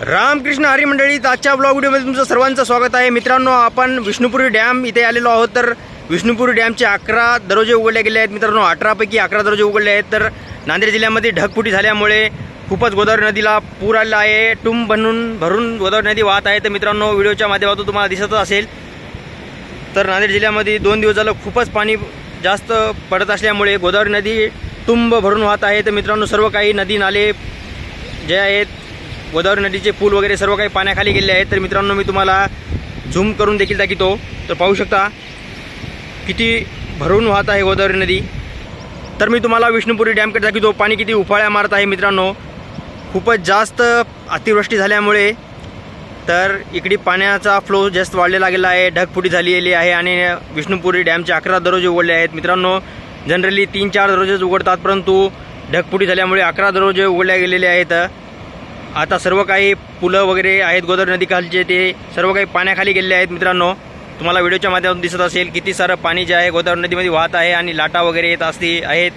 रामकृष्ण हरी मंडळी आजच्या ब्लॉग व्हिडिओमध्ये तुमचं सर्वांचं स्वागत आहे. मित्रांनो आपण विष्णुपुरी डॅम इथे आलेलो आहोत. तर विष्णुपुरी डॅमचे अकरा दरवाजे उघडले गेले आहेत. मित्रांनो अठरापैकी अकरा दरवाजे उघडले आहेत. तर नांदेड जिल्ह्यामध्ये ढगफुटी झाल्यामुळे खूपच गोदावरी नदीला पूर आलेला आहे. टुंब बनून भरून गोदावरी नदी वाहत आहे. तर मित्रांनो व्हिडिओच्या माध्यमातून तुम्हाला दिसतच असेल. तर नांदेड जिल्ह्यामध्ये दोन दिवस झालं खूपच पाणी जास्त पडत असल्यामुळे गोदावरी नदी टुंब भरून वाहत आहे. तर मित्रांनो सर्व काही नदी नाले जे आहेत गोदावरी नदीचे पूल वगैरे सर्व काही पाण्याखाली गेले आहेत. तर मित्रांनो मी तुम्हाला झूम करून देखील दाखवतो. तर पाहू शकता किती भरून वाहत आहे गोदावरी नदी. तर मी तुम्हाला विष्णुपुरी डॅमकडे दाखवतो. पाणी किती उफाळ्या मारत आहे मित्रांनो. खूपच जास्त अतिवृष्टी झाल्यामुळे तर इकडे पाण्याचा फ्लो जास्त वाढलेला गेला आहे. ढगफुटी झालेली आहे आणि विष्णुपुरी डॅमचे अकरा दरवाजे उघडले आहेत. मित्रांनो जनरली तीन चार दरवाजेच उघडतात परंतु ढगफुटी झाल्यामुळे अकरा दरवाजे उघडल्या गेलेले आहेत. आता सर्व काही पुलं वगैरे आहेत गोदावरी नदीखालचे ते सर्व काही पाण्याखाली गेलेले आहेत मित्रांनो. तुम्हाला व्हिडिओच्या माध्यमातून दिसत असेल किती सारं पाणी जे आहे गोदावरी नदीमध्ये वाहत आहे आणि लाटा वगैरे येत असते आहेत.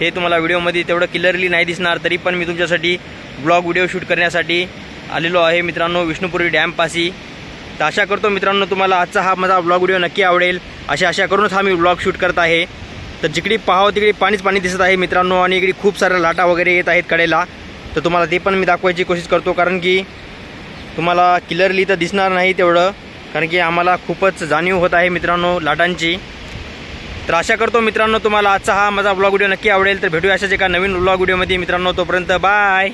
हे तुम्हाला व्हिडिओमध्ये तेवढं क्लिअरली नाही दिसणार तरी पण मी तुमच्यासाठी ब्लॉग व्हिडिओ शूट करण्यासाठी आलेलो आहे मित्रांनो विष्णुपुरी डॅमपाशी. तर आशा करतो मित्रांनो तुम्हाला आजचा हा माझा ब्लॉग व्हिडिओ नक्की आवडेल. अशा आशा करूनच हा मी ब्लॉग शूट करत आहे. तर जिकडे पाहावं तिकडे पाणीच पाणी दिसत आहे मित्रांनो आणि इकडे खूप साऱ्या लाटा वगैरे येत आहेत कडेला. तर तुम्हाला ते पण मी दाखवायची कोशिश करतो कारण की तुम्हाला क्लिअरली तर दिसणार नाही तेवढं कारण की आम्हाला खूपच जाणीव होत आहे मित्रांनो लाटांची. तर आशा करतो मित्रांनो तुम्हाला आजचा हा माझा ब्लॉग व्हिडिओ नक्की आवडेल. तर भेटूया अशाच एका नवीन ब्लॉग व्हिडिओमध्ये मित्रांनो तोपर्यंत बाय!